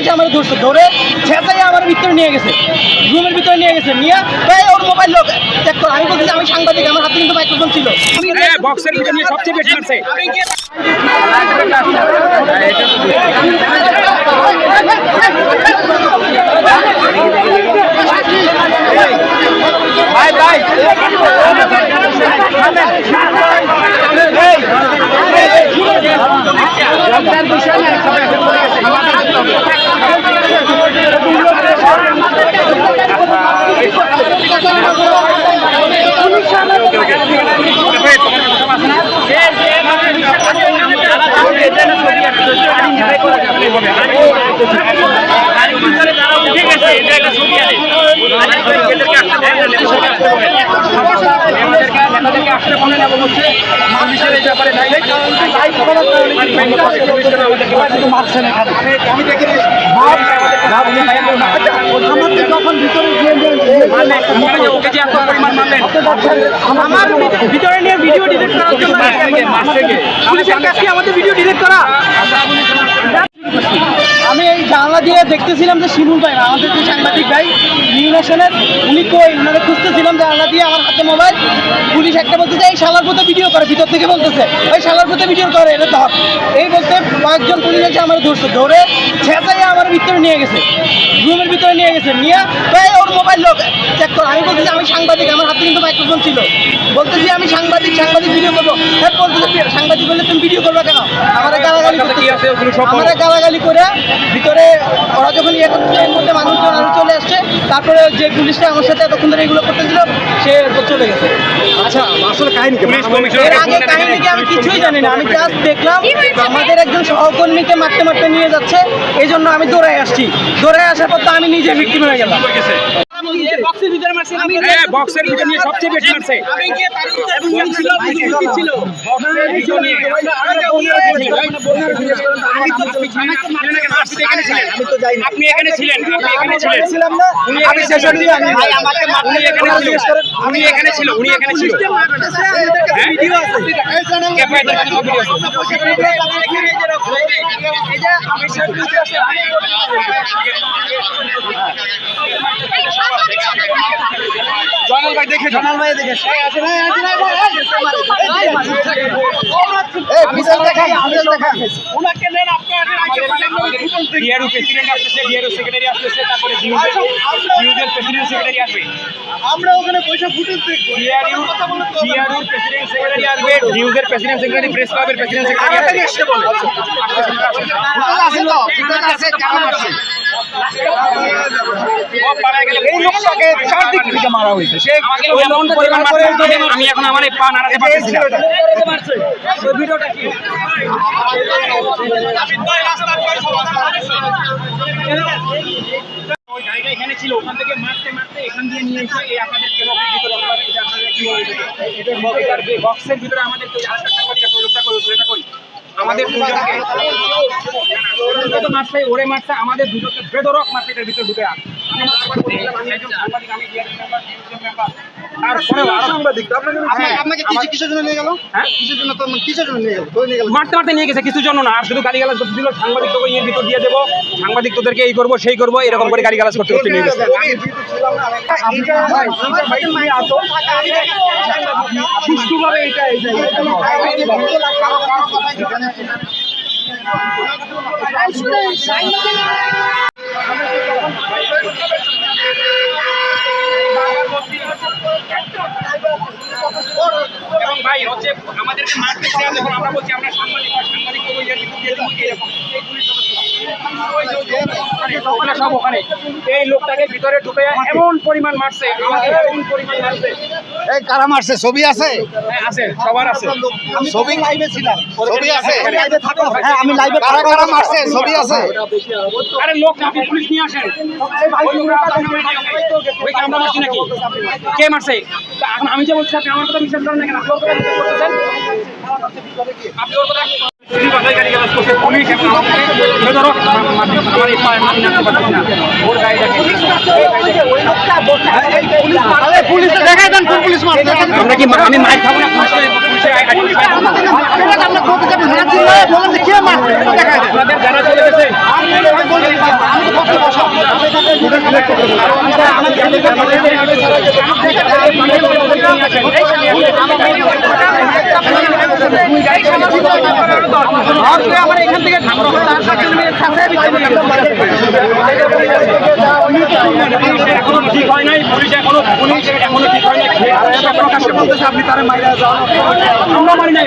এসে আমার ধরছে ধরে ছেঁচাই আমার ভিতরে নিয়ে গেছে রুমের ভিতরে নিয়ে গেছে নিয়ে তাই ওর মোবাইল লোক চেক করো। আমি বলছি আমি সাংবাদিক আমার হাতে কিন্তু মাইক্রোফোন ছিল। বক্সের ভিতরে নিয়ে সবচেয়ে বেশি মারছে। ভাই ভাই। ঠিক আছে এটা একটা ছবি আছে আমার ভিতরে নিয়ে ভিডিও ডিলিট করার জন্য পুলিশের কাছে আমাদের ভিডিও ডিলিট করা। আমি এই জানলা দিয়ে দেখতেছিলাম যে শিমুল ভাই না, আমাদের যে সাংবাদিক ভাই নিউ ন্যাশনের উনি কই? ওনারা খুঁজতেছিলাম জানলা দিয়ে আমার হাতে মোবাইল। পুলিশ একটা বলতেছে এই শালার পথে ভিডিও করে। ভিতর থেকে বলতেছে ওই শালার পথে ভিডিও করে এটা ধর। এই বলতে কয়েকজন পুলিশ এসে আমার ধরছে। ধরে ছেঁচাই আমার ভিতরে নিয়ে গেছে। রুমের ভিতরে নিয়ে গেছে। নিয়ে ওর মোবাইল লোক চেক করো। আমি বলতেছি আমি সাংবাদিক আমার হাতে কিন্তু মাইক্রোফোন ছিল। বলতেছি আমি সাংবাদিক সাংবাদিক ভিডিও করব। হ্যাঁ বলতেছে সাংবাদিক বললে তুমি ভিডিও করবে কেন? আমার গালাগালি কি করতেছে। আছে? ওগুলো সব আমরা গালাগালি করে ভিতরে ওরা যখন ইয়ে করছে এর মধ্যে মানুষজন আরও চলে আসছে তারপরে যে পুলিশটা আমার সাথে এতক্ষণ ধরে এগুলো করতেছিল সে এরপর চলে গেছে। আচ্ছা আসলে কাহিনী এর আগে কাহিনী আমি কিছুই জানি না। আমি জাস্ট দেখলাম আমাদের একজন সহকর্মীকে মারতে মারতে নিয়ে যাচ্ছে এই জন্য আমি দৌড়াই আসছি। দৌড়াই আসার পর তো আমি নিজে ভিক্টিম হয়ে গেলাম। বক্সের ভিতরে মারছি আমি হ্যাঁ বক্সের ভিতরে সবচেয়ে বেশি মারছে। আমি গিয়ে তার ভিতরে ছিল ছিল। বক্সের ভিতরে নিয়ে আমি তো যাই আপনি এখানে ছিলেন। আপনি এখানে ছিলেন। ছিলাম না। উনি আমি এখানে শেষ ছিলেন। আমি- ভাই, আমাকে মারতে এখানে ছিল। উনি এখানে ছিল। উনি এখানে ছিল। হ্যাঁ? ভিডিও আছে। ভিডিও আছে। জয়নাল ভাই দেখে জয়নাল ভাই দেখে এই পিছন দেখা পিছন দেখা বিআরও প্রেসিডেন্ট আসতেছে বিআরও সেক্রেটারি আসতেছে তারপরে ডিউজের ডিউজের প্রেসিডেন্ট সেক্রেটারি আসবে আমরা ওখানে পয়সা ফুটেজ দেখব বিআরইউ বিআরইউর প্রেসিডেন্ট সেক্রেটারি আসবে ডিউজের প্রেসিডেন্ট সেক্রেটারি প্রেস ক্লাবের প্রেসিডেন্ট সেক্রেটারি আসবে আছে তো ঠিকানা আছে কেমন আছে ও পাড়ায় গেলে এই লোকটাকে চারদিক থেকে মারা হয়েছে সে এমন পরিমাণ আমি এখন আমার এই পা নাড়াতে পারতেছি না ওই গাড়িটা ভিতরে আমাদের আমাদের দুজনকে তো ওরে মারছে, আমাদের দুজনকে বেদরক মারছে ভিতরে ঢুকে আমি আমি মেম্বার সাংবাদিক আপনাকে হ্যাঁ। কিসের কিসের জন্য নিয়ে গেল হ্যাঁ কিসের জন্য তো কিসের জন্য নিয়ে গেল তো নিয়ে গেল মারতে মারতে নিয়ে গেছে কিছু জন্য না আর শুধু গালিগালাজ করতে দিল সাংবাদিক তোকে ইয়ের ভিতর দিয়ে দেবো সাংবাদিক তোদেরকে এই করব সেই করব এরকম করে গালিগালাজ করতে করতে নিয়ে গেছে সুষ্ঠুভাবে এটা এবং ভাই হচ্ছে আমাদেরকে মারতে চাই যখন আমরা বলছি আমরা সাংবাদিক সাংবাদিক এরকম এই ওখানে, সব ওখানে। লোকটাকে ভিতরে ঢুকে এমন পরিমাণ মারছে এমন পরিমাণ মারছে। এই কারা মারছে? ছবি আছে? আছে সবার আছে। ছবি? লাইভে ছিলাম ছবি আছে হ্যাঁ আমি লাইভে কারা কারা মারছে? ছবি আছে। আরে লোক আপনি পুলিশ নিয়ে আসেন। ওই লোকটা ওই কি আমরা মারছি নাকি? কে মারছে? আমি যে বলছি আপনি আমার কথা বিশ্বাস করেন না কেন? আপনি ওর কথা আপনি ওর কথা পুলিশ বাসায় গাড়ি গালাজ করছে পুলিশ এখন আমাকে বেধড়ক আমার এই পায়ে আমি নামতে পারতেছি না। ওর গাড়িটাকে পুলিশ দেখাই দেন কোন পুলিশ মারছে। আমরা কি আমি মাইক খাব না? পুলিশের আপনার যারা চলে গেছে। আমার এখান থেকে ঠিক হয় নাই পুলিশ এখনও পুলিশ এখনও ঠিক হয় নাই প্রকাশ্যে বলতেছে আপনি তারা মাইরা যাওয়া আমরা মানি নাই